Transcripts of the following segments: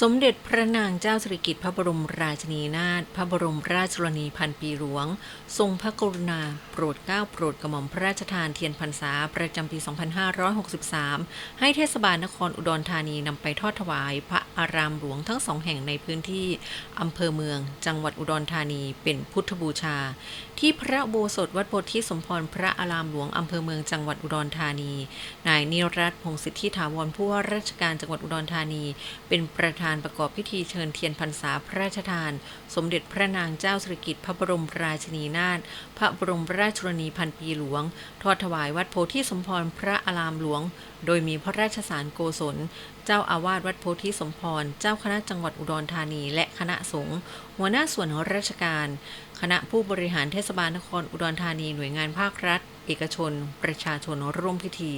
สมเด็จพระนางเจ้าสิริกิติ์พระบรมราชินีนาถพระบรมราชชนนีพันปีหลวง ทรงพระกรุณา โปรดเกล้าโปรดกระหม่อมพระราชทานเทียนพรรษาประจำปี 2563 ให้เทศบาลนครอุดรธานีนำไปทอดถวาย พระอารามหลวงทั้งสองแห่งในพื้นที่อำเภอเมือง จังหวัดอุดรธานีเป็นพุทธบูชา ที่พระโบสถวัดโพธิสมพรพระอารามหลวงอำเภอเมืองจังหวัดอุดรธานี นายนิรัตพงศิทธิถาวรผู้ว่าราชการจังหวัดอุดรธานี เป็นประธานประกอบพิธีเชิญเทียนพรรษาพระราชทาน สมเด็จพระนางเจ้าสิริกิติ์พระบรมราชินีนาถพระบรมราชชนนีพันปีหลวง ทอดถวายวัดโพธิสมพรพระอารามหลวง โดยมีพระราชสารโกศล เจ้าอาวาสวัดโพธิสมพร เจ้าคณะจังหวัดอุดรธานีและคณะสงฆ์หัวหน้าส่วนราชการ คณะผู้บริหารเทศบาลนครอุดรธานีหน่วยงานภาครัฐ เอกชน ประชาชนร่วมพิธี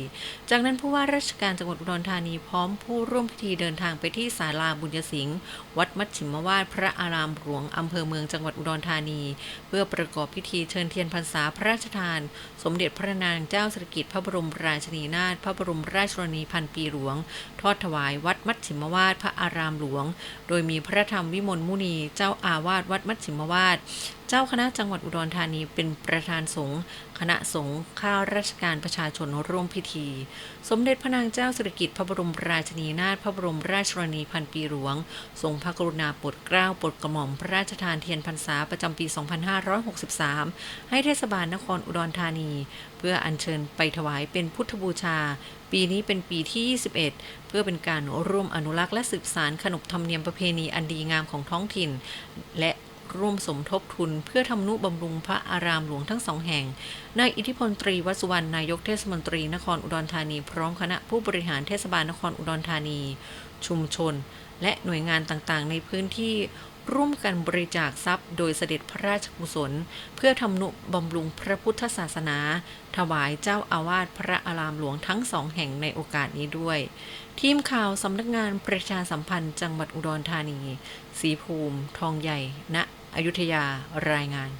จากนั้นผู้ว่าราชการจังหวัดอุดรธานีพร้อมผู้ร่วมพิธีเดินทางไปที่ศาลาบุญยสิงห์วัดมัชชิมวาดพระอารามหลวงอำเภอเมืองจังหวัดอุดรธานี เพื่อประกอบพิธีเชิญเทียนพรรษาพระราชทาน สมเด็จพระนางเจ้าสิริกิติ์พระบรมราชินีนาถพระบรมราชชนนีพันปีหลวง ทอดถวายวัดมัชชิมวาดพระอารามหลวง โดยมีพระธรรมวิมลมุนีเจ้าอาวาสวัดมัชชิมวาดเจ้าคณะจังหวัดอุดรธานีเป็นประธานสงฆ์คณะสงฆ์ข้าราชการประชาชนร่วมพิธี สมเด็จพระนางเจ้าสิริกิติ์พระบรมราชินีนาถพระบรมราชชนนีพันปีหลวง ทรงพระกรุณาโปรดเกล้าโปรดกระหม่อมพระราชทานเทียนพรรษาประจำปี 2563 ให้เทศบาลนครอุดรธานี เพื่ออัญเชิญไปถวายเป็นพุทธบูชา ปีนี้เป็นปีที่ 21 เพื่อเป็นการร่วมอนุรักษ์และสืบสานขนบธรรมเนียมประเพณีอันดีงามของท้องถิ่น และ ร่วมสมทบทุนเพื่อทำนุบำรุงพระอารามหลวงทั้งสองแห่งนายอิทธิพลตรีวสุวรรณนายกเทศมนตรีนครอุดรธานี พร้อมคณะผู้บริหารเทศบาลนครอุดรธานี ชุมชน และหน่วยงานต่างๆ ในพื้นที่ ร่วมกันบริจาคทรัพย์โดยเสด็จพระราชกุศล เพื่อทำนุบำรุงพระพุทธศาสนา ถวายเจ้าอาวาสพระอารามหลวงทั้งสองแห่งในโอกาสนี้ด้วย ทีมข่าวสำนักงานประชาสัมพันธ์จังหวัดอุดรธานี สีภูมิ ทองใหญ่ ณ อยุธยารายงาน